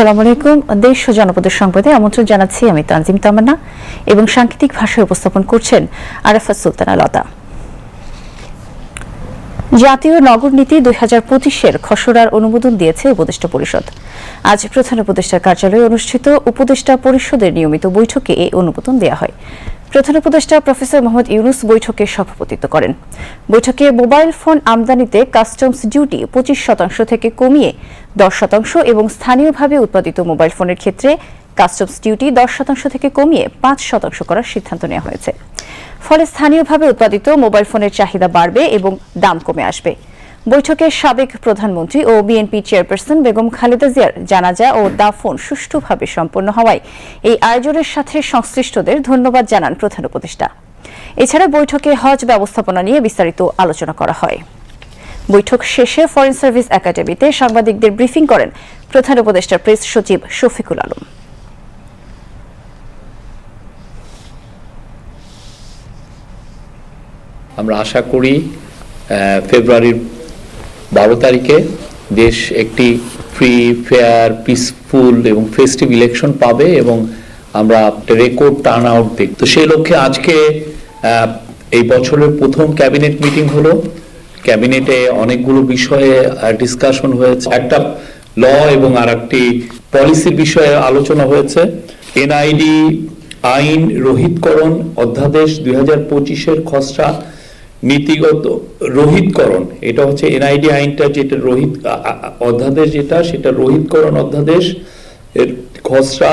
আসসালামু আলাইকুম। দেশ ও জনপদের সংবাদে আমন্ত্রণ জানাচ্ছি আমি তানজিম তামান্না এবং সাংকেতিক ভাষায় উপস্থাপন করছেন আরাফাত সুলতানা লতা। জাতীয় নগর নীতি দুই হাজার পঁচিশের খসড়ার অনুমোদন দিয়েছে উপদেষ্টা পরিষদ। আজ প্রধান উপদেষ্টার কার্যালয়ে অনুষ্ঠিত উপদেষ্টা পরিষদের নিয়মিত বৈঠকে এই অনুমোদন দেওয়া হয়। প্রধান উপদেষ্টা প্রফেসর মোহাম্মদ ইউনুস বৈঠকে সভাপতিত্ব করেন। বৈঠকে মোবাইল ফোন আমদানিতে কাস্টমস ডিউটি পঁচিশ শতাংশ থেকে কমিয়ে দশ শতাংশ এবং স্থানীয়ভাবে উৎপাদিত মোবাইল ফোনের ক্ষেত্রে কাস্টমস ডিউটি দশ শতাংশ থেকে কমিয়ে পাঁচ শতাংশ করার সিদ্ধান্ত নেওয়া হয়েছে। ফলে স্থানীয়ভাবে উৎপাদিত মোবাইল ফোনের চাহিদা বাড়বে এবং দাম কমে আসবে। বৈঠকে সাবেক প্রধানমন্ত্রী ও বিএনপি চেয়ারপারসন বেগম খালেদা জিয়ার জানাজা ও দাফন সুষ্ঠুভাবে সম্পন্ন হওয়ায় এই আয়োজনের সাথে সংশ্লিষ্টদের ধন্যবাদ জানান প্রধান উপদেষ্টা। এছাড়া বৈঠকে হজ ব্যবস্থাপনা নিয়ে বিস্তারিত আলোচনা করা হয়। বৈঠক শেষে ফরেন সার্ভিস একাডেমিতে সাংবাদিকদের ব্রিফিং করেন প্রধান উপদেষ্টার প্রেস সচিব শফিকুল আলম। আমরা আশা করি ফেব্রুয়ারির বারো তারিখে দেশ একটি ফ্রি ফেয়ার পিসফুল এবং ফেস্টিভ ইলেকশন পাবে এবং আমরা রেকর্ড টার্ন আউট দেখব। তো সেই লক্ষ্যে আজকে এই বছরের প্রথম ক্যাবিনেট মিটিং হলো। ক্যাবিনেটে অনেকগুলো বিষয়ে ডিসকাশন হয়েছে। একটা ল এবং আর একটি পলিসির বিষয়ে আলোচনা হয়েছে। এনআইডি আইন রোহিতকরণ অধ্যাদেশ দুই হাজার পঁচিশের খসড়া নীতিগত রোহিতকরণ, এটা হচ্ছে এনআইডি আইনটা যেটা রোহিত অধ্যাদেশ যেটা, সেটা রোহিতকরণ অধ্যাদেশ, এর খসড়া,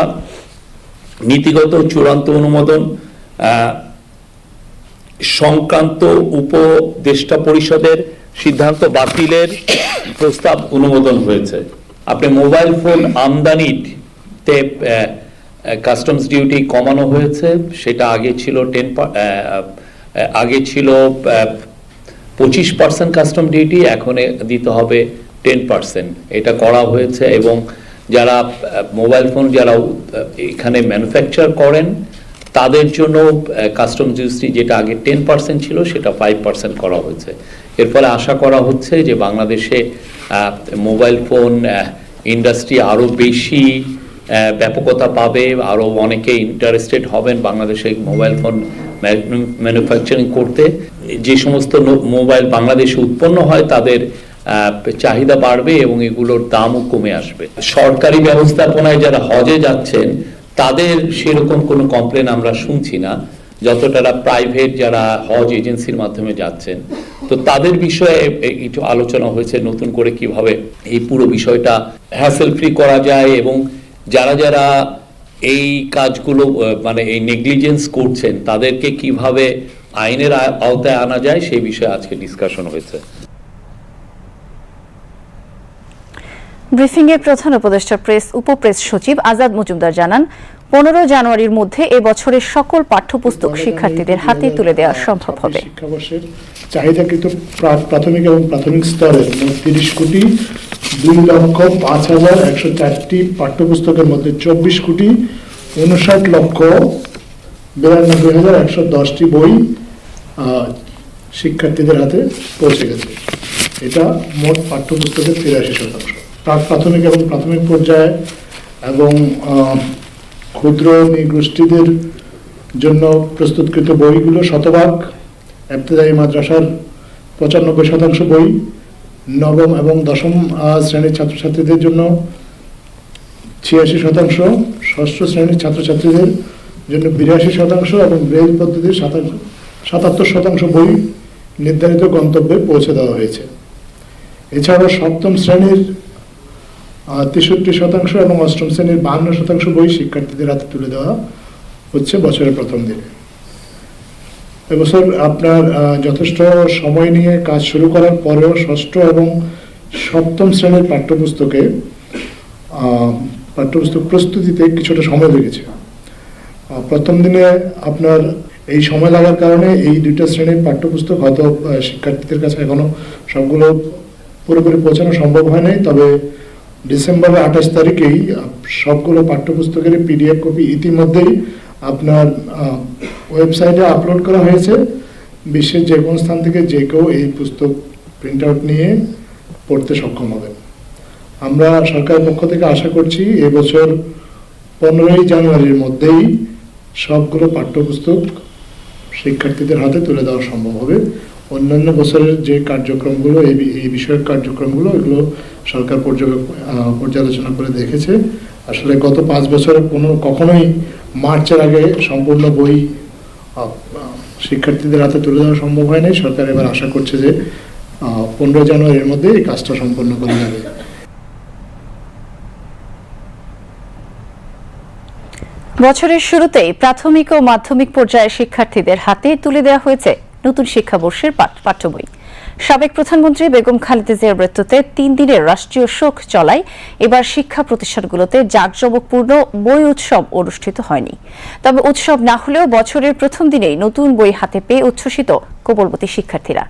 নীতিগত চূড়ান্ত অনুমোদন সংক্রান্ত উপদেষ্টা পরিষদের সিদ্ধান্ত বাতিলের প্রস্তাব অনুমোদন হয়েছে। আপনি মোবাইল ফোন আমদানিতে কাস্টমস ডিউটি কমানো হয়েছে, সেটা আগে ছিল টেন আগে ছিল পঁচিশ পার্সেন্ট কাস্টম ডিউটি এখন দিতে হবে টেন পার্সেন্ট। এটা করা হয়েছে এবং যারা মোবাইল ফোন যারা এখানে ম্যানুফ্যাকচার করেন, তাদের জন্য কাস্টম ডিউটি যেটা আগে টেন পার্সেন্ট ছিল, সেটা ফাইভ পার্সেন্ট করা হয়েছে। এর ফলে আশা করা হচ্ছে যে বাংলাদেশে মোবাইল ফোন ইন্ডাস্ট্রি আরও বেশি ব্যাপকতা পাবে আরও অনেকে ইন্টারেস্টেড হবেন বাংলাদেশে মোবাইল ফোন ম্যানুফ্যাকচারিং করতে যে সমস্ত মোবাইল বাংলাদেশে উৎপন্ন হয়, তাদের চাহিদা বাড়বে এবং এগুলোর দামও কমে আসবে। সরকারি ব্যবস্থাপনায় যারা হজে যাচ্ছেন, তাদের সেরকম কোনো কমপ্লেন আমরা শুনছি না। যতটা প্রাইভেট যারা হজ এজেন্সির মাধ্যমে যাচ্ছেন। তো তাদের বিষয়ে একটু আলোচনা হয়েছে, নতুন করে কীভাবে এই পুরো বিষয়টা হ্যাসেল ফ্রি করা যায় এবং যারা যারা এই কাজগুলো মানে এই নেগলিজেন্স করছেন তাদেরকে কীভাবে আইনের আওতায় আনা যায় সেই বিষয়ে আজকে ডিসকাশন হয়েছে। ব্রিফিংয়ে প্রধান উপদেষ্টা প্রেস উপপ্রেস সচিব আজাদ মজুমদার জানান পনেরো জানুয়ারির মধ্যে এবছরের সকল পাঠ্যপুস্তক শিক্ষার্থীদের হাতে তুলে দেওয়া সম্ভব হবে। শিক্ষাবর্ষের চাহিদাকৃত প্রাথমিক এবং প্রাথমিক স্তরের মোট তিরিশ কোটি দুই লক্ষ পাঁচ হাজার একশো চারটি পাঠ্যপুস্তকের মধ্যে চব্বিশ কোটি উনষাট লক্ষ বিরানব্বই হাজার একশো দশটি বই শিক্ষার্থীদের হাতে পৌঁছে গেছে। এটা মোট পাঠ্যপুস্তকের তিরাশি শতাংশ। প্রাক প্রাথমিক এবং প্রাথমিক পর্যায়ে এবং ক্ষুদ্র নৃগোষ্ঠীদের জন্য প্রস্তুতকৃত বইগুলো শতভাগ এবতদায়ী মাদ্রাসার পঁচানব্বই শতাংশ বই নবম এবং দশম শ্রেণির ছাত্রছাত্রীদের জন্য ছিয়াশি শতাংশ, ষষ্ঠ শ্রেণির ছাত্রছাত্রীদের জন্য বিরাশি শতাংশ এবং ব্রেল পদ্ধতির সাতাত্তর শতাংশ বই নির্ধারিত গন্তব্যে পৌঁছে দেওয়া হয়েছে। এছাড়াও সপ্তম শ্রেণির তেষট্টি শতাংশ এবং অষ্টম শ্রেণির বাহান্ন শতাংশ বই শিক্ষার্থীদের হাতে তুলে দেওয়া হচ্ছে বছরের প্রথম দিনে। এবছর আপনার যথেষ্ট সময় নিয়ে কাজ শুরু করার পরেও ষষ্ঠ এবং সপ্তম শ্রেণির পাঠ্যপুস্তকে পাঠ্যপুস্তক প্রস্তুতিতে কিছুটা সময় লেগেছে। প্রথম দিনে আপনার এই সময় লাগার কারণে এই দুইটা শ্রেণির পাঠ্যপুস্তক হয়তো শিক্ষার্থীদের কাছে এখনও সবগুলো পুরোপুরি পৌঁছানো সম্ভব হয় নাই তবে ডিসেম্বরের আঠাশ তারিখেই সবগুলো পাঠ্যপুস্তকের পিডিএফ কপি ইতিমধ্যেই আপনার ওয়েবসাইটে আপলোড করা হয়েছে। বিশ্বের যে কোনো স্থান থেকে যে কেউ এই পুস্তক প্রিন্ট আউট নিয়ে পড়তে সক্ষম হবেন। আমরা সরকারের পক্ষ থেকে আশা করছি এবছর পনেরোই জানুয়ারির মধ্যেই সবগুলো পাঠ্যপুস্তক শিক্ষার্থীদের হাতে তুলে দেওয়া সম্ভব হবে। অন্যান্য বছরের যে কার্যক্রমগুলো, এই এই বিষয়ক কার্যক্রমগুলো, এগুলো সরকার পর্যালোচনা করে দেখেছে। আসলে গত পাঁচ বছরে কোনো, কখনোই মার্চের আগে সম্পূর্ণ বই শিক্ষার্থীদের হাতে তুলে দেওয়া সম্ভব হয় নাই সরকার এবার আশা করছে যে পনেরো জানুয়ারির মধ্যে এই কাজটা সম্পন্ন করা যাবে। বছরের শুরুতেই প্রাথমিক ও মাধ্যমিক পর্যায়ে শিক্ষার্থীদের হাতে তুলে দেওয়া হয়েছে নতুন শিক্ষাবর্ষের পাঠ- পাঠ্য বই সাবেক প্রধানমন্ত্রী বেগম খালেদা জিয়ার মৃত্যুতে তিন দিনের রাষ্ট্রীয় শোক চলায়। এবার শিক্ষা প্রতিষ্ঠানগুলোতে জাঁকজমকপূর্ণ বই উৎসব অনুষ্ঠিত হয়নি। তবে উৎসব না হলেও বছরের প্রথম দিনেই নতুন বই হাতে পেয়ে উচ্ছ্বসিত কোমলমতি শিক্ষার্থীরা।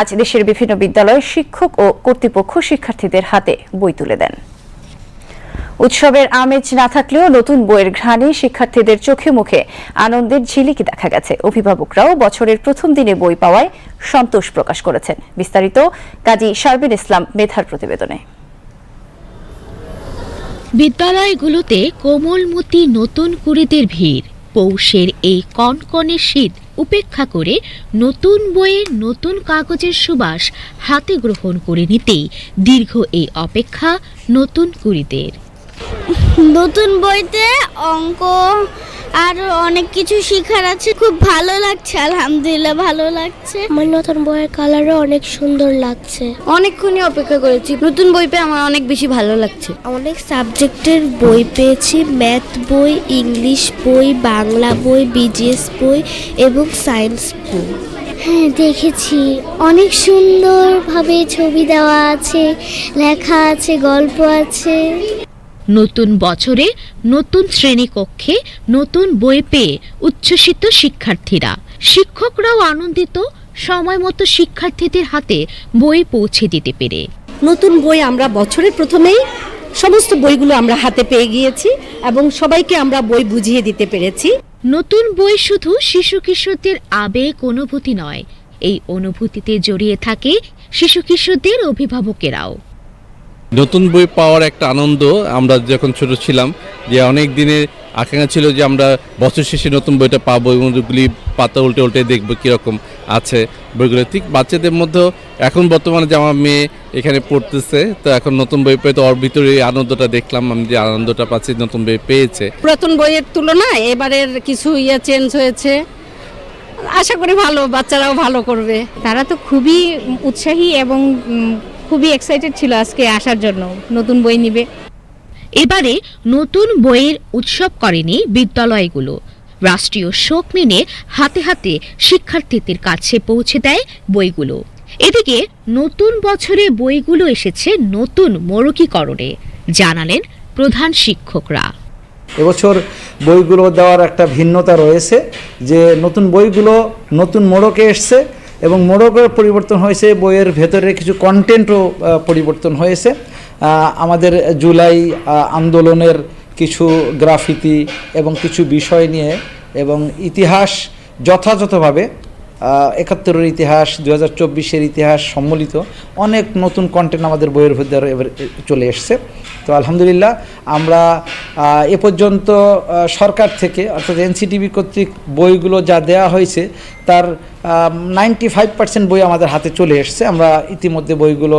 আজ দেশের বিভিন্ন বিদ্যালয়ে শিক্ষক ও কর্তৃপক্ষ শিক্ষার্থীদের হাতে বই তুলে দেন। উৎসবের আমেজ না থাকলেও নতুন বইয়ের ঘ্রাণে শিক্ষার্থীদের চোখে মুখে আনন্দের ঝিলিকি দেখা গেছে। অভিভাবকরাও বছরের প্রথম দিনে বই পাওয়ায় সন্তোষ প্রকাশ করেছেন। বিস্তারিত কাজী শারবিন ইসলাম মেধার প্রতিবেদনে। বিদ্যালয়গুলোতে কোমলমতি নতুন কুড়িদের ভিড়। পৌষের এই কনকনে শীত উপেক্ষা করে নতুন বইয়ের নতুন কাগজের সুবাস হাতে গ্রহণ করে নিতেই দীর্ঘ এই অপেক্ষা নতুন কুড়িদের। নতুন বইতে অঙ্ক আর অনেক কিছু শেখার আছে। খুব ভালো লাগছে আলহামদুলিল্লাহ ভালো লাগছে। আমার নতুন বইয়ের কালারও অনেক সুন্দর লাগছে। অনেকক্ষণই অপেক্ষা করেছি নতুন বই পেয়ে আমার অনেক বেশি ভালো লাগছে। অনেক সাবজেক্টের বই পেয়েছি ম্যাথ বই ইংলিশ বই বাংলা বই বিজিএস বই এবং সায়েন্স বই। হ্যাঁ দেখেছি। অনেক সুন্দরভাবে ছবি দেওয়া আছে লেখা আছে গল্প আছে। নতুন বছরে নতুন শ্রেণীকক্ষে নতুন বই পেয়ে উচ্ছ্বসিত শিক্ষার্থীরা। শিক্ষকরাও আনন্দিত সময় মতো শিক্ষার্থীদের হাতে বই পৌঁছে দিতে পেরে। নতুন বই আমরা বছরের প্রথমেই সমস্ত বইগুলো আমরা হাতে পেয়ে গিয়েছি এবং সবাইকে আমরা বই বুঝিয়ে দিতে পেরেছি। নতুন বই শুধু শিশু কিশোরদের আবেগ অনুভূতি নয় এই অনুভূতিতে জড়িয়ে থাকে শিশু কিশোরদের অভিভাবকেরাও। নতুন বই পাওয়ার একটা আনন্দ আমরা যখন ছোট ছিলাম যে অনেক দিনের আকাঙ্ক্ষা ছিল যে আমরা বছর শেষে নতুন বইটা পাবো এবং ওগুলি পাতা উল্টে উল্টে দেখব কীরকম আছে বইগুলো। ঠিক বাচ্চাদের মধ্যেও এখন বর্তমানে যে আমার মেয়ে এখানে পড়তেছে তো এখন নতুন বই পেয়ে তো ওর ভিতরে এই আনন্দটা দেখলাম আমি যে আনন্দটা পাচ্ছি নতুন বই পেয়েছে। পুরাতন বইয়ের তুলনায় এবারের কিছু ইয়ে চেঞ্জ হয়েছে। আশা করি ভালো বাচ্চারাও ভালো করবে। তারা তো খুবই উৎসাহী এবং খুবই এক্সাইটেড ছিল আজকে আসার জন্য নতুন বই নিবে। এবারে নতুন বইয়ের উৎসব করেনি বিদ্যালয়গুলো। রাষ্ট্রীয় শোক মেনে হাতে হাতে শিক্ষার্থীদের কাছে পৌঁছে দেয় বইগুলো। এদিকে নতুন বছরে বইগুলো এসেছে নতুন মরকীকরণে জানালেন প্রধান শিক্ষকরা। এবছর বইগুলো দেওয়ার একটা ভিন্নতা রয়েছে যে নতুন বইগুলো নতুন মোড়কে এসছে এবং মোড়কের পরিবর্তন হয়েছে, বইয়ের ভেতরে কিছু কন্টেন্টও পরিবর্তন হয়েছে। আমাদের জুলাই আন্দোলনের কিছু গ্রাফিতি এবং কিছু বিষয় নিয়ে এবং ইতিহাস যথাযথভাবে একাত্তরের ইতিহাস দু হাজার চব্বিশের ইতিহাস সম্মিলিত অনেক নতুন কন্টেন্ট আমাদের বইয়ের ভিতরে এবার চলে এসছে। তো আলহামদুলিল্লাহ, আমরা এ পর্যন্ত সরকার থেকে, অর্থাৎ এনসিটিভি কর্তৃক বইগুলো যা দেওয়া হয়েছে, তার নাইনটি ফাইভ পার্সেন্ট বই আমাদের হাতে চলে এসছে। আমরা ইতিমধ্যে বইগুলো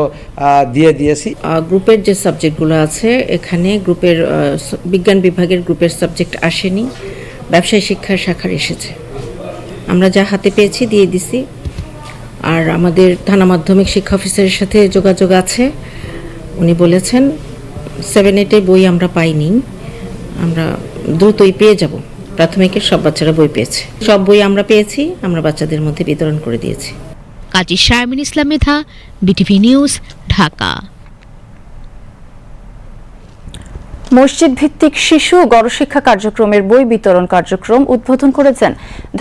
দিয়ে দিয়েছি। গ্রুপের যে সাবজেক্টগুলো আছে, এখানে গ্রুপের বিজ্ঞান বিভাগের গ্রুপের সাবজেক্ট আসেনি। ব্যবসায় শিক্ষার শাখার এসেছে। আমরা যা হাতে পেয়েছি দিয়ে দিছি। আর আমাদের থানা মাধ্যমিক শিক্ষা অফিসারের সাথে যোগাযোগ আছে। উনি বলেছেন সেভেন এইটে বই আমরা পাইনি। আমরা দ্রুতই পেয়ে যাব। প্রাথমিকের সব বাচ্চারা বই পেয়েছে। সব বই আমরা পেয়েছি, আমরা বাচ্চাদের মধ্যে বিতরণ করে দিয়েছি। Kazi Sharmin Islam Medha, BTV news, Dhaka. মসজিদ ভিত্তিক শিশু গণশিক্ষা কার্যক্রমের বই বিতরণ কার্যক্রম উদ্বোধন করেছেন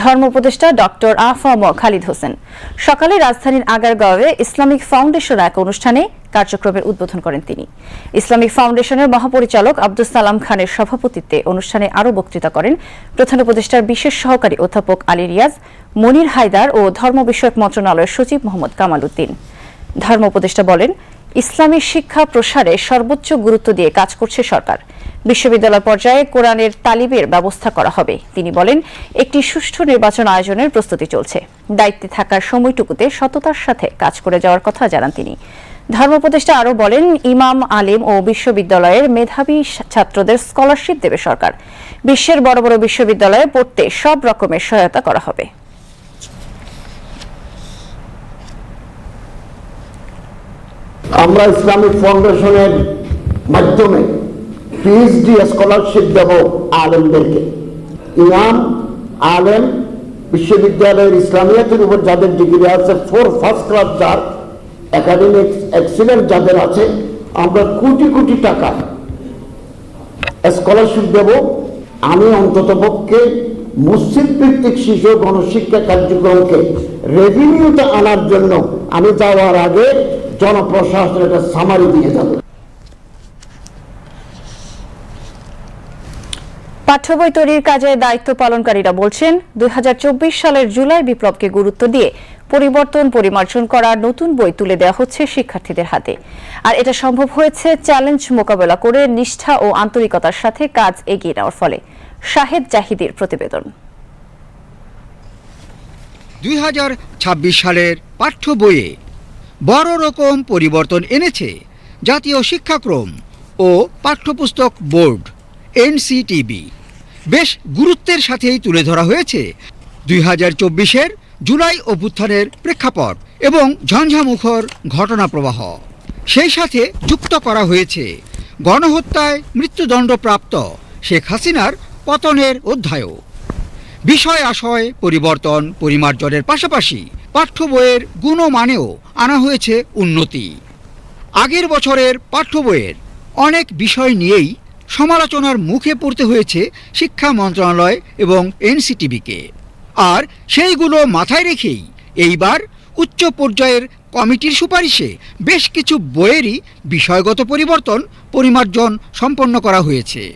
ধর্ম উপদেষ্টা ডক্টর আফম খালিদ হোসেন। সকালে রাজধানীর আগারগাঁওয়ে ইসলামিক ফাউন্ডেশন এক অনুষ্ঠানে কার্যক্রমের উদ্বোধন করেন তিনি। ইসলামিক ফাউন্ডেশনের মহাপরিচালক আব্দুল সালাম খানের সভাপতিত্বে অনুষ্ঠানে আরও বক্তৃতা করেন প্রধান উপদেষ্টার বিশেষ সহকারী অধ্যাপক আলী রিয়াজ, মনির হায়দার ও ধর্ম বিষয়ক মন্ত্রণালয়ের সচিব মোহাম্মদ কামাল উদ্দিন। ধর্ম উপদেষ্টা বলেন ইসলামী শিক্ষা প্রসারে সর্বোচ্চ গুরুত্ব দিয়ে কাজ করছে সরকার। বিশ্ববিদ্যালয় পর্যায়ে কোরআনের তালিবের ব্যবস্থা করা হবে। তিনি বলেন, একটি সুষ্ঠু নির্বাচন আয়োজনের প্রস্তুতি চলছে। দায়িত্বে থাকার সময়টুকুতে সততার সাথে কাজ করে যাওয়ার কথা জানান তিনি। ধর্মোপদেষ্টা আরও বলেন, ইমাম, আলিম ও বিশ্ববিদ্যালয়ের মেধাবী ছাত্রদের স্কলারশিপ দেবে সরকার। বিশ্বের বড় বড় বিশ্ববিদ্যালয়ে পড়তে সব রকমের সহায়তা করা হবে। আমরা ইসলামিক ফাউন্ডেশনের মাধ্যমে পিএইচডি স্কলারশিপ দেব আলেমদেরকে। ইমাম, আলেম, বিশ্ববিদ্যালয়ের ইসলামিয়াতের উপর যাদের ডিগ্রি আছে ফোর ফার্স্ট ক্লাস যার একাডেমিক এক্সিলেন্ট যাদের আছে, আমরা কোটি কোটি টাকা স্কলারশিপ দেব। আমি অন্ততপক্ষে মসজিদ ভিত্তিক শিশু গণশিক্ষা কার্যক্রমকে রেভিনিউতে আনার জন্য আমি যাওয়ার আগে জনপ্রশাসনের একটা সামারি দিয়ে যাব। পাঠ্য বই তৈরির কাজে দায়িত্ব পালনকারীরা বলছেন দুই সালের জুলাই বিপ্লবকে গুরুত্ব দিয়ে পরিবর্তন পরিমার্জন করা নতুন বই তুলে দেওয়া হচ্ছে শিক্ষার্থীদের হাতে। আর এটা সম্ভব হয়েছে চ্যালেঞ্জ মোকাবেলা করে নিষ্ঠা ও আন্তরিকতার সাথে কাজ এগিয়ে নেওয়ার ফলে। শাহেদ জাহিদের প্রতিবেদন। দুই সালের পাঠ্য বইয়ে বড় রকম পরিবর্তন এনেছে। জাতীয় শিক্ষাক্রম ও পাঠ্যপুস্তক বোর্ড, এনসিটিবি। বেশ গুরুত্বের সাথেই তুলে ধরা হয়েছে দুই হাজার চব্বিশের জুলাই অভ্যুত্থানের প্রেক্ষাপট এবং ঝঞ্ঝামুখর ঘটনা প্রবাহ সেই সাথে যুক্ত করা হয়েছে গণহত্যায় মৃত্যুদণ্ডপ্রাপ্ত শেখ হাসিনার পতনের অধ্যায়ও। বিষয় আশয়, পরিবর্তন, পরিমার্জনের পাশাপাশি পাঠ্য বইয়ের গুণমানেও আনা হয়েছে উন্নতি। আগের বছরের পাঠ্য বইয়ের অনেক বিষয় নিয়েই সমালোচনার মুখে পড়তে হয়েছে শিক্ষা মন্ত্রণালয় এবং এনসিটিভিকে। আর সেইগুলো মাথায় রেখেই এইবার উচ্চ পর্যায়ের কমিটির সুপারিশে বেশ কিছু বইয়েরই বিষয়গত পরিবর্তন, পরিমার্জন সম্পন্ন করা হয়েছে।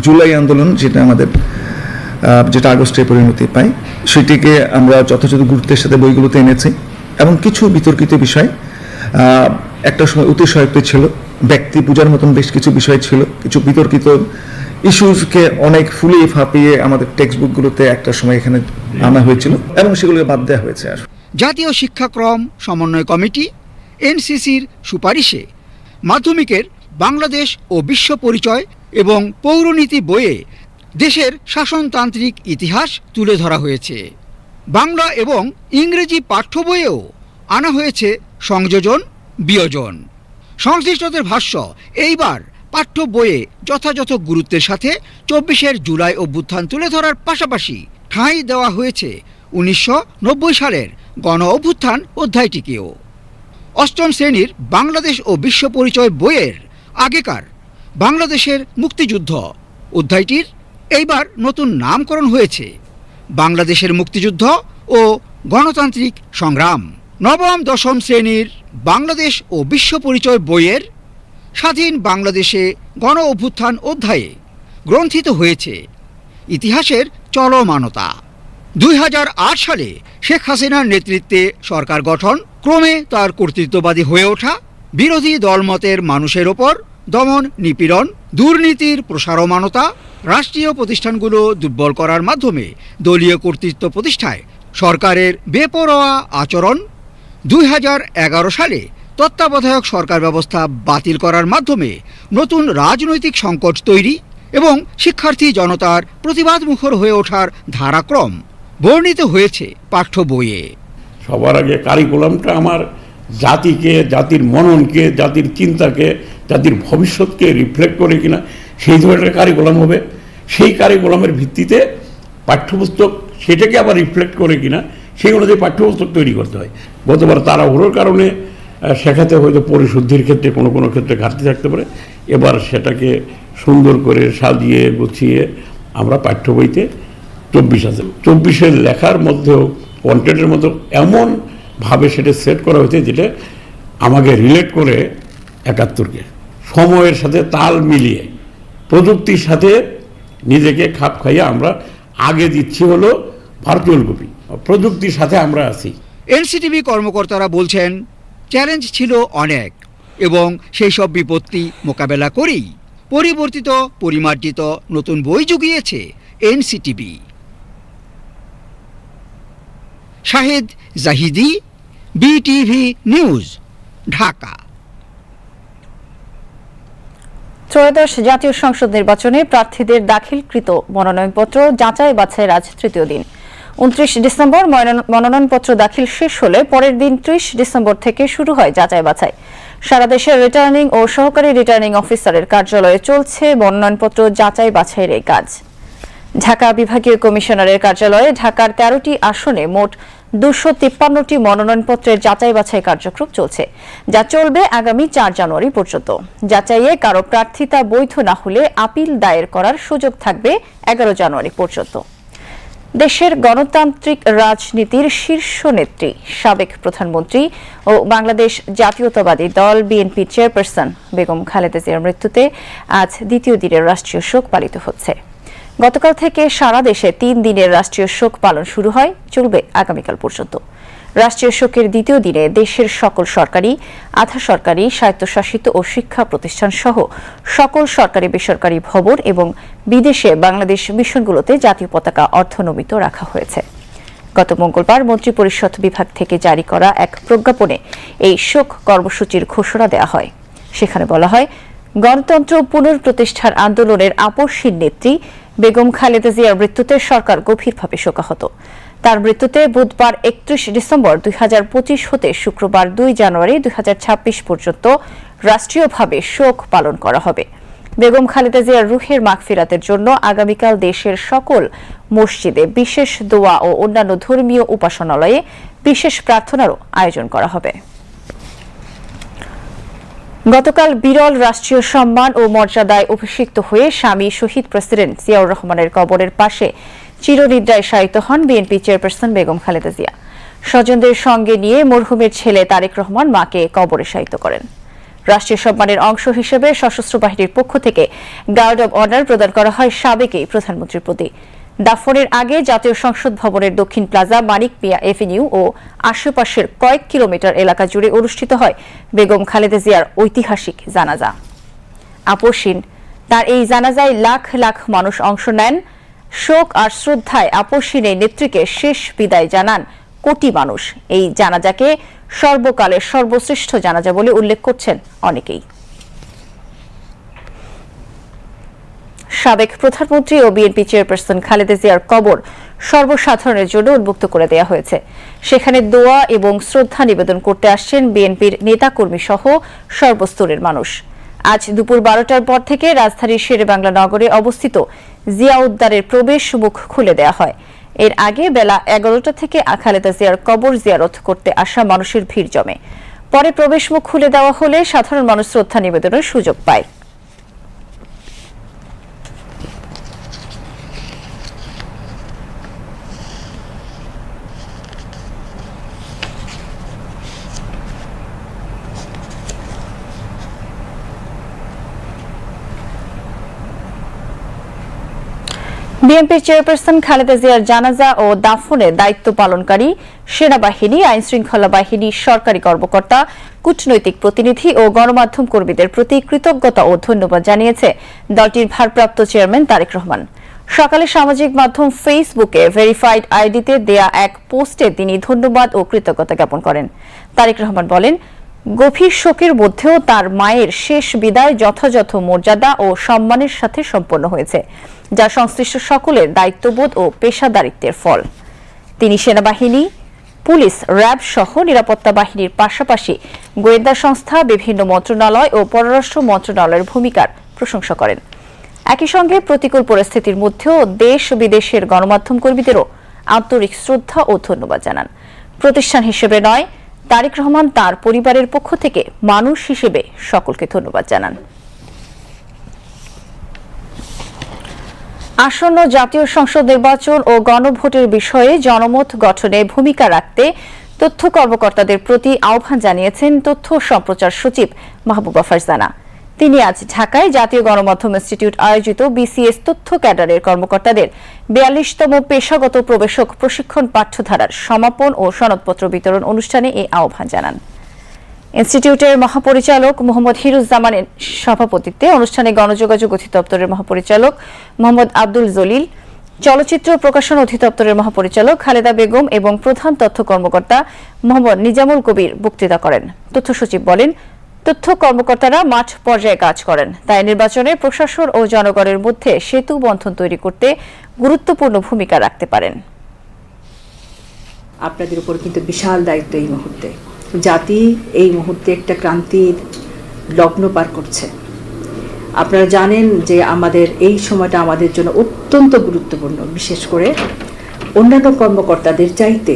জুলাই আন্দোলন, যেটা আমাদের যেটা আগস্টে পরিণতি পায় সেটিকে আমরা যথাযথ গুরুত্বের সাথে বইগুলোতে এনেছি। এবং কিছু বিতর্কিত বিষয় একটা সময় অতিশয়োক্ত ছিল, ব্যক্তি পূজার মতন বেশ কিছু বিষয় ছিল, কিছু বিতর্কিত ইস্যুসকে অনেক ফুলিয়ে ফাঁপিয়ে আমাদের টেক্সট বুকগুলোতে একটা সময় এখানে আনা হয়েছিল, এবং সেগুলোকে বাদ দেওয়া হয়েছে আর। জাতীয় শিক্ষাক্রম সমন্বয় কমিটি, এনসিসির সুপারিশে মাধ্যমিকের বাংলাদেশ ও বিশ্ব পরিচয় এবং পৌরনীতি বইয়ে দেশের শাসনতান্ত্রিক ইতিহাস তুলে ধরা হয়েছে। বাংলা এবং ইংরেজি পাঠ্য বইয়েও আনা হয়েছে সংযোজন, বিয়োজন। সংশ্লিষ্টদের ভাষ্য, এইবার পাঠ্য বইয়ে যথাযথ গুরুত্বের সাথে চব্বিশের জুলাই অভ্যুত্থান তুলে ধরার পাশাপাশি ঠাঁই দেওয়া হয়েছে উনিশশো নব্বই সালের গণ অভ্যুত্থান অধ্যায়টিকেও। অষ্টম শ্রেণির বাংলাদেশ ও বিশ্ব পরিচয় বইয়ের আগেকার বাংলাদেশের মুক্তিযুদ্ধ অধ্যায়টির এইবার নতুন নামকরণ হয়েছে। বাংলাদেশের মুক্তিযুদ্ধ ও গণতান্ত্রিক সংগ্রাম। নবম, দশম শ্রেণির বাংলাদেশ ও বিশ্ব পরিচয় বইয়ের স্বাধীন বাংলাদেশে গণ অভ্যুত্থান অধ্যায়ে গ্রন্থিত হয়েছে। ইতিহাসের চলমানতা। দুই হাজার আট সালে শেখ হাসিনার নেতৃত্বে সরকার গঠন, ক্রমে তার কর্তৃত্ববাদী হয়ে ওঠা, বিরোধী দলমতের মানুষের ওপর দমন, নিপীড়ন, দুর্নীতির প্রসারমানতা রাষ্ট্রীয় প্রতিষ্ঠানগুলো দুর্বল করার মাধ্যমে দলীয় কর্তৃত্ব প্রতিষ্ঠায় সরকারের বেপরোয়া আচরণ দুই হাজার এগারো সালে তত্ত্বাবধায়ক সরকার ব্যবস্থা বাতিল করার মাধ্যমে নতুন রাজনৈতিক সংকট তৈরি এবং শিক্ষার্থী জনতার প্রতিবাদ মুখর হয়ে ওঠার ধারাক্রম বর্ণিত হয়েছে পাঠ্য বইয়ে। সবার আগে কারিকুলামটা আমার জাতিকে, জাতির মননকে, জাতির চিন্তাকে, জাতির ভবিষ্যৎকে রিফ্লেক্ট করে কিনা, সেই ধরনের কারিকুলাম হবে। সেই কারিকুলামের ভিত্তিতে পাঠ্যপুস্তক সেটাকে আবার রিফ্লেক্ট করে কিনা, সেই অনুযায়ী পাঠ্যপুস্তক তৈরি করতে হয়। গতবার তাড়াহুড়োর কারণে শেখাতে হয়তো পরিশুদ্ধির ক্ষেত্রে কোনো কোনো ক্ষেত্রে ঘাটতি থাকতে পারে। এবার সেটাকে সুন্দর করে সাজিয়ে গুছিয়ে আমরা পাঠ্য বইতে চব্বিশ আছে চব্বিশের লেখার মধ্যেও কন্টেন্টের মধ্যেও এমনভাবে সেটা সেট করা হয়েছে যেটা আমাকে রিলেট করে একাত্তরকে। সময়ের সাথে তাল মিলিয়ে, প্রযুক্তির সাথে নিজেকে খাপ খাইয়ে আমরা আগে দিচ্ছি হলো ভার্চুয়াল কপি প্রযুক্তির সাথে আমরা আছি। এনসিটিভি কর্মকর্তারা বলছেন চ্যালেঞ্জ ছিল অনেক এবং সেই সব বিপত্তি মোকাবেলা করেই পরিবর্তিত, পরিমার্জিত নতুন বই জুগিয়েছে NCTB. Shahed Zahidi BTV news Dhaka. ত্রয়োদশ জাতীয় সংসদ নির্বাচনে প্রার্থীদের দাখিলকৃত মনোনয়নপত্র যাচাই বাছাইয়ের আজ তৃতীয় দিন। উনত্রিশ ডিসেম্বর মনোনয়নপত্র দাখিল শেষ হলে পরের দিন ত্রিশ ডিসেম্বর থেকে শুরু হয় যাচাই বাছাই। সারা দেশের রিটার্নিং ও সহকারী রিটার্নিং অফিসারের কার্যালয়ে চলছে মনোনয়নপত্র যাচাই বাছাইয়ের এই কাজ। ঢাকা বিভাগীয় কমিশনারের কার্যালয়ে ঢাকার তেরোটি আসনে মোট দুশো তিপ্পান্নটি মনোনয়নপত্রের যাচাই বাছাই কার্যক্রম চলছে, যা চলবে আগামী চার জানুয়ারি পর্যন্ত। যাচাইয়ে কারও প্রার্থিতা বৈধ না হলে আপিল দায়ের করার সুযোগ থাকবে এগারো জানুয়ারি পর্যন্ত। দেশের গণতান্ত্রিক রাজনীতির শীর্ষ নেত্রী, সাবেক প্রধানমন্ত্রী ও বাংলাদেশ জাতীয়তাবাদী দল বিএনপি চেয়ারপারসন বেগম খালেদা জিয়ার মৃত্যুতে আজ দ্বিতীয় দিনের রাষ্ট্রীয় শোক পালিত হচ্ছে। গতকাল থেকে সারা দেশে তিন দিনের রাষ্ট্রীয় শোক পালন শুরু হয়, চলবে আগামীকাল পর্যন্ত। রাষ্ট্রীয় শোকের দ্বিতীয় দিনে দেশের সকল সরকারি, আধা সরকারি, স্বায়ত্তশাসিত ও শিক্ষা প্রতিষ্ঠান সহ সকল সরকারি বেসরকারি ভবন এবং বিদেশে বাংলাদেশ মিশনগুলোতে জাতীয় পতাকা অর্ধনমিত রাখা হয়েছে। গত মঙ্গলবার মন্ত্রিপরিষদ বিভাগ থেকে জারি করা এক প্রজ্ঞাপনে এই শোক কর্মসূচির ঘোষণা দেওয়া হয়। সেখানে বলা হয় গণতন্ত্র পুনঃপ্রতিষ্ঠার আন্দোলনের আপসহীন নেত্রী বেগম খালেদা জিয়ার মৃত্যুতে সরকার গভীরভাবে শোকাহত। তার মৃত্যুতে বুধবার একত্রিশ ডিসেম্বর দুই হাজার পঁচিশ হতে শুক্রবার দুই জানুয়ারি দুই হাজার ছাব্বিশ পর্যন্ত রাষ্ট্রীয়ভাবে শোক পালন করা হবে। বেগম খালেদা জিয়ার রুহের মাগফিরাতের জন্য আগামীকাল দেশের সকল মসজিদে বিশেষ দোয়া ও অন্যান্য ধর্মীয় উপাসনালয়ে বিশেষ প্রার্থনারও আয়োজন করা হবে। গতকাল বিরল রাষ্ট্রীয় সম্মান ও মর্যাদায় অভিষিক্ত হয়ে স্বামী শহীদ প্রেসিডেন্ট জিয়াউর রহমানের কবরের পাশে চিরনিদ্রায় শায়িত হন বিএনপি চেয়ারপারসন বেগম খালেদা জিয়া। স্বজনদের সঙ্গে নিয়ে মরহুমের ছেলে তারেক রহমান মাকে কবরে শায়িত করেন। রাষ্ট্রীয় সম্মানের অংশ হিসেবে সশস্ত্র বাহিনীর পক্ষ থেকে গার্ড অব অনার প্রদান করা হয় সাবেক এই প্রধানমন্ত্রীর প্রতি। দাফনের আগে জাতীয় সংসদ ভবনের দক্ষিণ প্লাজা, মানিক মিয়া এভিনিউ ও আশেপাশের কয়েক কিলোমিটার এলাকা জুড়ে অনুষ্ঠিত হয়। বেগম খালেদা জিয়ার ঐতিহাসিক জানাজা। আপসীন তার এই জানাজায় লাখ লাখ মানুষ অংশ নেন। শোক আর শ্রদ্ধায় আপসীন এই নেত্রীকে শেষ বিদায় জানান কোটি মানুষ। এই জানাজাকে সর্বকালের সর্বশ্রেষ্ঠ জানাজা বলে উল্লেখ করছেন অনেকেই। সাবেক প্রধানমন্ত্রী ও বিএনপি চেয়ারপারসন খালেদা জিয়ার কবর সর্বসাধারণের জন্য উন্মুক্ত করে দেওয়া হয়েছে। সেখানে দোয়া এবং শ্রদ্ধা নিবেদন করতে আসছেন বিএনপির নেতাকর্মী সহ সর্বস্তরের মানুষ। আজ দুপুর বারোটার পর থেকে রাজধানীর শেরেবাংলা নগরে অবস্থিত জিয়া উদ্যানের প্রবেশ মুখ খুলে দেওয়া হয়। এর আগে বেলা এগারোটা থেকে খালেদা জিয়ার কবর জিয়ারত করতে আসা মানুষের ভিড় জমে। পরে প্রবেশ মুখ খুলে দেওয়া হলে সাধারণ মানুষ শ্রদ্ধা নিবেদনের সুযোগ পায়। বিএনপির চেয়ারপারসন খালেদা জিয়ার জানাজা ও দাফনে দায়িত্ব পালনকারী সেনাবাহিনী আইন শৃঙ্খলা বাহিনী, সরকারি কর্মকর্তা, কূটনৈতিক প্রতিনিধি ও গণমাধ্যম কর্মীদের প্রতি কৃতজ্ঞতা ও ধন্যবাদ জানিয়েছে দলটির ভারপ্রাপ্ত চেয়ারম্যান তারেক রহমান। সকালে সামাজিক মাধ্যম ফেসবুকে ভেরিফাইড আইডিতে দেয়া এক পোস্টে তিনি ধন্যবাদ ও কৃতজ্ঞতা জ্ঞাপন করেন। তারেক রহমান বলেন গভীর শোকের মধ্যেও তার মায়ের শেষ বিদায় যথাযথ মর্যাদা ও সম্মানের সাথে সম্পন্ন হয়েছে, যা সংশ্লিষ্ট সকলের দায়িত্ববোধ ও পেশাদারিত্বের ফল। তিনি সেনাবাহিনী, পুলিশ, র্যাব সহ নিরাপত্তা বাহিনীর পাশাপাশি গোয়েন্দা সংস্থা, বিভিন্ন মন্ত্রণালয় ও পররাষ্ট্র মন্ত্রণালয়ের ভূমিকার প্রশংসা করেন। একই সঙ্গে প্রতিকূল পরিস্থিতির মধ্যেও দেশ বিদেশের গণমাধ্যম কর্মীদেরও আন্তরিক শ্রদ্ধা ও ধন্যবাদ জানান। প্রতিষ্ঠান হিসেবে নয় তারেক রহমান তার পরিবারের পক্ষ থেকে মানুষ হিসেবে সকলকে ধন্যবাদ জানান। আসন্ন জাতীয় সংসদ নির্বাচন ও গণভোটের বিষয়ে জনমত গঠনে ভূমিকা রাখতে তথ্য কর্মকর্তাদের প্রতি আহ্বান জানিয়েছেন তথ্য সম্প্রচার সচিব মাহবুবা ফারজানা। তিনি আজ ঢাকায় জাতীয় গণমাধ্যম ইনস্টিটিউট আয়োজিত বিসিএস তথ্য ক্যাডারের কর্মকর্তাদের বিয়াল্লিশতম পেশাগত প্রবেশক প্রশিক্ষণ পাঠ্যধারার সমাপন ও সনদপত্র বিতরণ অনুষ্ঠানে এই আহ্বান জানান। ইনস্টিটিউটের মহাপরিচালক মোহাম্মদ হিরুজ্জামানের সভাপতিত্বে অনুষ্ঠানে গণযোগাযোগ অধিদপ্তরের মহাপরিচালক মোহাম্মদ আব্দুল জলিল, চলচ্চিত্র প্রকাশন অধিদপ্তরের মহাপরিচালক খালেদা বেগম এবং প্রধান তথ্য কর্মকর্তা মোহাম্মদ নিজামুল কবির বক্তৃতা করেন। তথ্য সচিব বলেন তথ্য কর্মকর্তারা মাঠ পর্যায়ে কাজ করেন। তাই নির্বাচনে প্রশাসন ও জনগণের মধ্যে সেতু বন্ধন তৈরি করতে গুরুত্বপূর্ণ ভূমিকা রাখতে পারেন। আপনাদের উপর কিন্তু বিশাল দায়িত্ব এই মুহূর্তে। জাতি এই মুহূর্তে একটা ক্রান্তির লগ্ন পার করছে। আপনারা জানেন যে আমাদের এই সময়টা আমাদের জন্য অত্যন্ত গুরুত্বপূর্ণ। বিশেষ করে অন্যান্য কর্মকর্তাদের চাইতে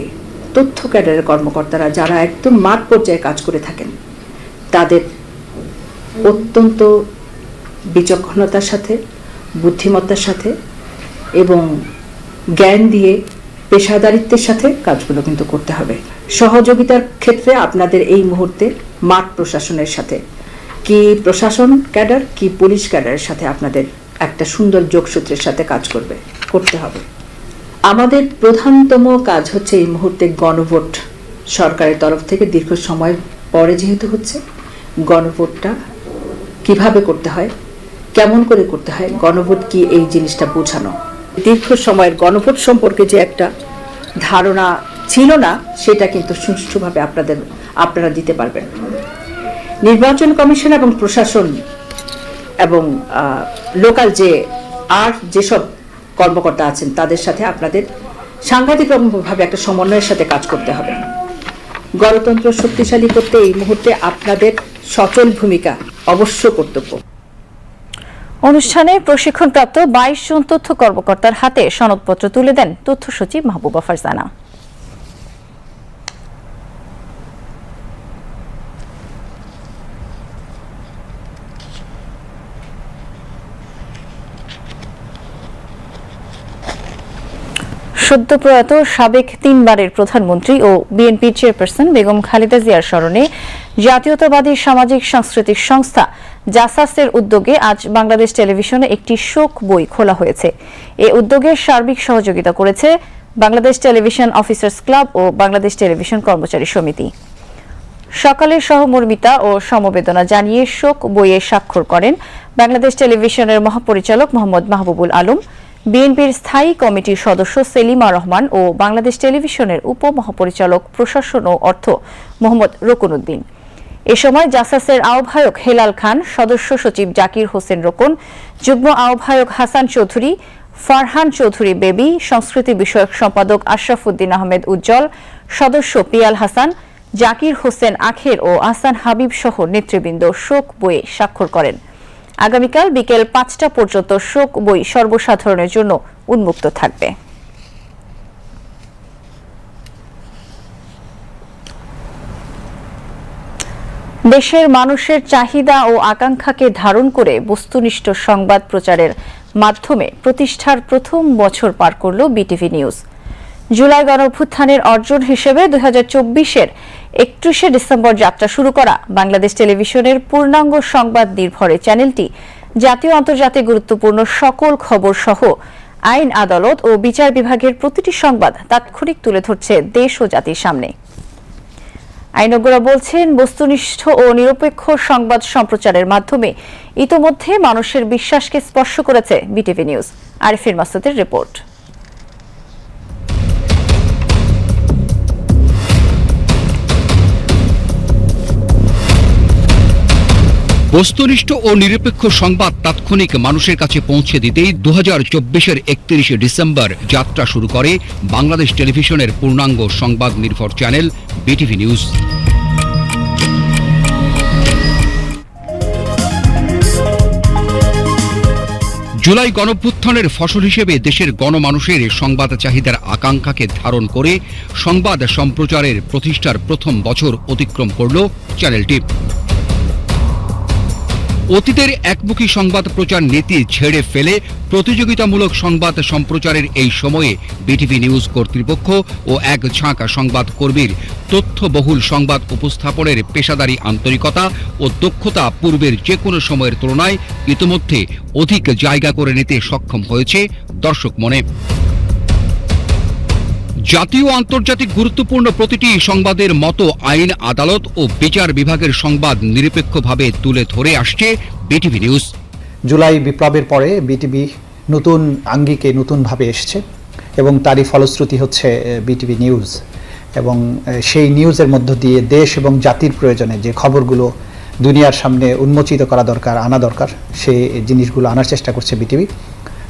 তথ্য ক্যাডারের কর্মকর্তারা যারা একদম মাঠ পর্যায়ে কাজ করে থাকেন তাদের অত্যন্ত বিচক্ষণতার সাথে, বুদ্ধিমত্তার সাথে এবং জ্ঞান দিয়ে পেশাদারিত্বের সাথে কাজগুলো কিন্তু করতে হবে। সহযোগিতার ক্ষেত্রে আপনাদের এই মুহূর্তে মাঠ প্রশাসনের সাথে। কি প্রশাসন ক্যাডার, কি পুলিশ ক্যাডারের সাথে আপনাদের একটা সুন্দর যোগসূত্রের সাথে কাজ করবে, করতে হবে। আমাদের প্রধানতম কাজ হচ্ছে এই মুহূর্তে গণভোট সরকারের তরফ থেকে দীর্ঘ সময় পরে যেহেতু হচ্ছে গণভোটটা কীভাবে করতে হয়? কেমন করে করতে হয়? গণভোট কি এই জিনিসটা বোঝানো? দীর্ঘ সময়ের গণভোট সম্পর্কে যে একটা ধারণা ছিল না, সেটা কিন্তু সুষ্ঠুভাবে আপনাদের, আপনারা দিতে পারবেন। নির্বাচন কমিশন এবং প্রশাসন এবং লোকাল যে আর যেসব কর্মকর্তা আছেন, তাদের সাথে আপনাদের সাংঘাতিকভাবে একটা সমন্বয়ের সাথে কাজ করতে হবে। গণতন্ত্র শক্তিশালী করতে এই মুহূর্তে আপনাদের সচল ভূমিকা অবশ্য কর্তব্য। অনুষ্ঠানে প্রশিক্ষণপ্রাপ্ত বাইশ জন তথ্য কর্মকর্তার হাতে সনদপত্র তুলে দেন তথ্য সচিব মাহবুবা ফারজানা। সদ্য প্রয়াত সাবেক তিনবারের প্রধানমন্ত্রী ও বিএনপির চেয়ারপারসন বেগম খালেদা জিয়ার স্মরণে জাতীয়তাবাদী সামাজিক সাংস্কৃতিক সংস্থা জাসাসের উদ্যোগে আজ বাংলাদেশ টেলিভিশনে একটি শোক বই খোলা হয়েছে। এ উদ্যোগে সার্বিক সহযোগিতা করেছে বাংলাদেশ টেলিভিশন অফিসার্স ক্লাব ও বাংলাদেশ টেলিভিশন কর্মচারী সমিতি। সকালে সহমর্মিতা ও সমবেদনা জানিয়ে শোক বইয়ে স্বাক্ষর করেন বাংলাদেশ টেলিভিশনের মহাপরিচালক মোহাম্মদ মাহবুবুল আলম। বিএনপির স্থায়ী কমিটির সদস্য সেলিমা রহমান ও বাংলাদেশ টেলিভিশনের উপমহাপরিচালক, প্রশাসন ও অর্থ মোহাম্মদ রকুনউদ্দিন এ সময় জাসাসের আহ্বায়ক হেলাল খান, সদস্য সচিব জাকির হোসেন রোকন, যুগ্ম আহ্বায়ক হাসান চৌধুরী, ফারহান চৌধুরী বেবি, সংস্কৃতি বিষয়ক সম্পাদক আশরাফুদ্দিন আহমেদ উজ্জ্বল, সদস্য পিয়াল হাসান, জাকির হোসেন আখের ও আহসান হাবিব সহ নেতৃবৃন্দ শোক বইয়ে স্বাক্ষর করেন। আগামীকাল বিকেল পাঁচটা পর্যন্ত শোক বই সর্বসাধারণের জন্য উন্মুক্ত থাকবে। দেশের মানুষের চাহিদা ও আকাঙ্ক্ষাকে ধারণ করে বস্তুনিষ্ঠ সংবাদ প্রচারের মাধ্যমে প্রতিষ্ঠার প্রথম বছর পার করল বিটিভি নিউজ। জুলাই গণঅভ্যুত্থানের অর্জন হিসেবে দুই হাজার চব্বিশের একত্রিশে ডিসেম্বর যাত্রা শুরু করা। বাংলাদেশ টেলিভিশনের পূর্ণাঙ্গ সংবাদ নির্ভরে চ্যানেলটি জাতীয় আন্তর্জাতিক গুরুত্বপূর্ণ সকল খবর সহ আইন আদালত ও বিচার বিভাগের প্রতিটি সংবাদ তাৎক্ষণিক তুলে ধরছে দেশ ও জাতির সামনে। আইনজ্ঞরা বলছেন, বস্তুনিষ্ঠ ও নিরপেক্ষ সংবাদ সম্প্রচারের মাধ্যমে ইতোমধ্যে মানুষের বিশ্বাসকে স্পর্শ করেছে বিটিভি নিউজ। আরিফির মাসুদের রিপোর্ট। বস্তুনিষ্ঠ ও নিরপেক্ষ সংবাদ তাৎক্ষণিক মানুষের কাছে পৌঁছে দিতেই দু হাজার চব্বিশের একত্রিশে ডিসেম্বর যাত্রা শুরু করে বাংলাদেশ টেলিভিশনের পূর্ণাঙ্গ সংবাদ নির্ভর চ্যানেল বিটিভি নিউজ। জুলাই গণভ্যুত্থানের ফসল হিসেবে দেশের গণমানুষের সংবাদ চাহিদার আকাঙ্ক্ষাকে ধারণ করে সংবাদ সম্প্রচারের প্রতিষ্ঠার প্রথম বছর অতিক্রম করল চ্যানেলটি। অতীতের একমুখী সংবাদ প্রচার নীতি ছেড়ে ফেলে প্রতিযোগিতামূলক সংবাদ সম্প্রচারের এই সময়ে বিটিভি নিউজ কর্তৃপক্ষ ও এক ঝাঁক সংবাদ কর্মীর তথ্যবহুল সংবাদ উপস্থাপনের পেশাদারী আন্তরিকতা ও দক্ষতা পূর্বের যে কোনো সময়ের তুলনায় ইতিমধ্যে অধিক জায়গা করে নিতে সক্ষম হয়েছে দর্শক মনে। জাতীয় আন্তর্জাতিক গুরুত্বপূর্ণ প্রতিটি সংবাদের মতো আইন, আদালত ও বিচার বিভাগের সংবাদ নিরপেক্ষভাবে তুলে ধরে আসছে বিটিভি নিউজ। জুলাই বিপ্লবের পরে বিটিভি নতুন আঙ্গিকে নতুনভাবে এসছে এবং তারই ফলশ্রুতি হচ্ছে বিটিভি নিউজ। এবং সেই নিউজের মধ্য দিয়ে দেশ এবং জাতির প্রয়োজনে যে খবরগুলো দুনিয়ার সামনে উন্মোচিত করা দরকার, আনা দরকার সেই জিনিসগুলো আনার চেষ্টা করছে বিটিভি।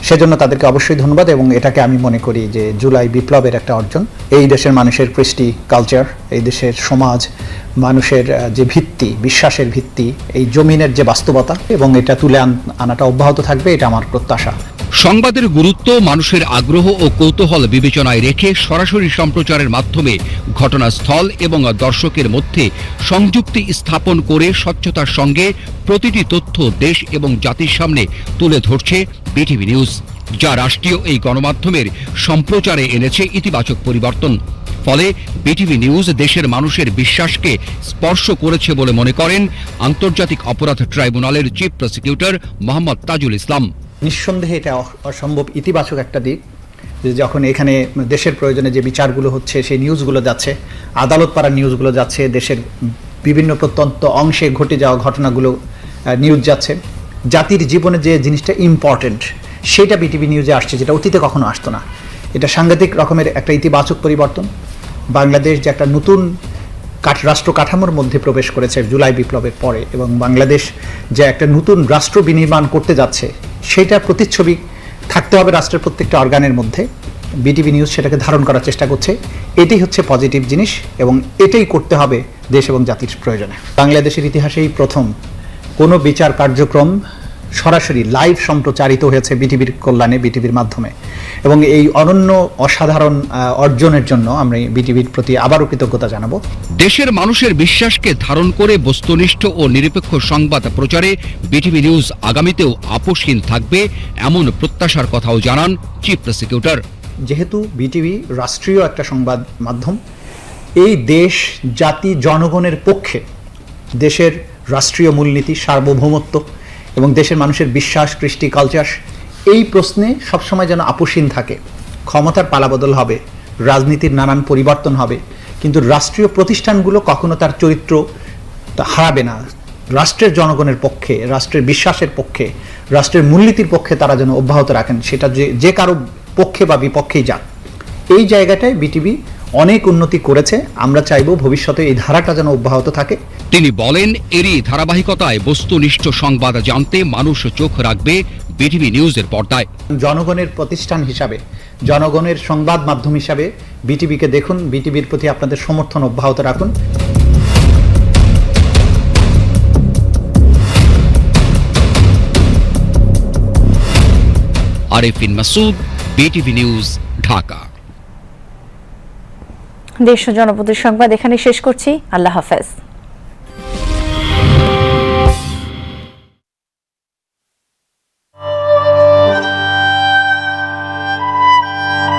সেজন্য তাদেরকে অবশ্যই ধন্যবাদ এবং এটাকে আমি মনে করি যে জুলাই বিপ্লবের একটা অর্জন। এই দেশের মানুষের কৃষ্টি কালচার এই দেশের সমাজ, মানুষের যে ভিত্তি, বিশ্বাসের ভিত্তি, এই জমিনের যে বাস্তবতা এবং এটা তুলে আন- আনাটা অব্যাহত থাকবে, এটা আমার প্রত্যাশা। সংবাদের গুরুত্ব, মানুষের আগ্রহ ও কৌতূহল বিবেচনায় রেখে সরাসরি সম্প্রচারের মাধ্যমে ঘটনাস্থল এবং দর্শকের মধ্যে সংযুক্তি স্থাপন করে স্বচ্ছতার সঙ্গে প্রতিটি তথ্য দেশ এবং জাতির সামনে তুলে ধরছে বিটিভি নিউজ, যা রাষ্ট্রীয় এই গণমাধ্যমের সম্প্রচারে এনেছে ইতিবাচক পরিবর্তন। ফলে বিটিভি নিউজ দেশের মানুষের বিশ্বাসকে স্পর্শ করেছে বলে মনে করেন আন্তর্জাতিক অপরাধ ট্রাইব্যুনালের চিফ প্রসিকিউটর মোহাম্মদ তাজুল ইসলাম। নিঃসন্দেহে এটা অসম্ভব ইতিবাচক একটা দিক, যে যখন এখানে দেশের প্রয়োজনে যে বিচারগুলো হচ্ছে, সেই নিউজগুলো যাচ্ছে আদালত পাড়ার নিউজগুলো যাচ্ছে, দেশের বিভিন্ন প্রত্যন্ত অংশে ঘটে যাওয়া ঘটনাগুলো নিউজ যাচ্ছে, জাতির জীবনে যে জিনিসটা ইম্পর্টেন্ট সেটা বিটিভি নিউজে আসছে, যেটা অতীতে কখনো আসতো না। এটা সাংঘাতিক রকমের একটা ইতিবাচক পরিবর্তন। বাংলাদেশ যে একটা নতুন রাষ্ট্র কাঠামোর মধ্যে প্রবেশ করেছে জুলাই বিপ্লবের পরে এবং বাংলাদেশ যে একটা নতুন রাষ্ট্র বিনির্মাণ করতে যাচ্ছে সেটার প্রতিচ্ছবি থাকতে হবে রাষ্ট্রের প্রত্যেকটা অর্গানের মধ্যে। বিটিভি নিউজ সেটাকে ধারণ করার চেষ্টা করছে। এটাই হচ্ছে পজিটিভ জিনিস এবং এটাই করতে হবে দেশ এবং জাতির প্রয়োজনে। বাংলাদেশের ইতিহাসেই প্রথম কোনো বিচার কার্যক্রম সরাসরি লাইভ সম্প্রচারিত হয়েছে বিটিভির কল্যাণে বিটিভির মাধ্যমে। এবং এই অনন্য অসাধারণ অর্জনের জন্য আমরা বিটিভির প্রতি আবারও কৃতজ্ঞতা জানাব। দেশের মানুষের বিশ্বাসকে ধারণ করে বস্তুনিষ্ঠ ও নিরপেক্ষ সংবাদ প্রচারে বিটিভি নিউজ আগামীতেও আপোষহীন থাকবে এমন প্রত্যাশার কথাও জানান চিফ প্রসিকিউটর। যেহেতু বিটিভি রাষ্ট্রীয় একটা সংবাদ মাধ্যম এই দেশ জাতি জনগণের পক্ষে দেশের রাষ্ট্রীয় মূলনীতি সার্বভৌমত্ব এবং দেশের মানুষের বিশ্বাস, কৃষ্টি কালচার এই প্রশ্নে সবসময় যেন আপোষহীন থাকে। ক্ষমতার পালাবদল হবে, রাজনীতির নানান পরিবর্তন হবে, কিন্তু রাষ্ট্রীয় প্রতিষ্ঠানগুলো কখনো তার চরিত্র হারাবে না। রাষ্ট্রের জনগণের পক্ষে, রাষ্ট্রের বিশ্বাসের পক্ষে, রাষ্ট্রের মূলনীতির পক্ষে তারা যেন অব্যাহত রাখেন, সেটা যে যে কারও পক্ষে বা বিপক্ষেই যাক। এই জায়গাটায় বিটিভি অনেক উন্নতি করেছে। আমরা চাইব ভবিষ্যতে এই ধারাটা যেন অব্যাহত থাকে। তিনি বলেন এরই ধারাবাহিকতায় বস্তুনিষ্ঠ সংবাদ জানতে মানুষ চোখ রাখবে বিটিভি নিউজের পর্দায়। জনগণের প্রতিষ্ঠান হিসাবে জনগণের সংবাদ মাধ্যম হিসাবে বিটিভিকে দেখুন বিটিভির প্রতি আপনাদের সমর্থন অব্যাহত রাখুন। Arefin Masud BTV news Dhaka. দেশ জনপদের সংবাদ এখানে শেষ করছি। আল্লাহ হাফেজ।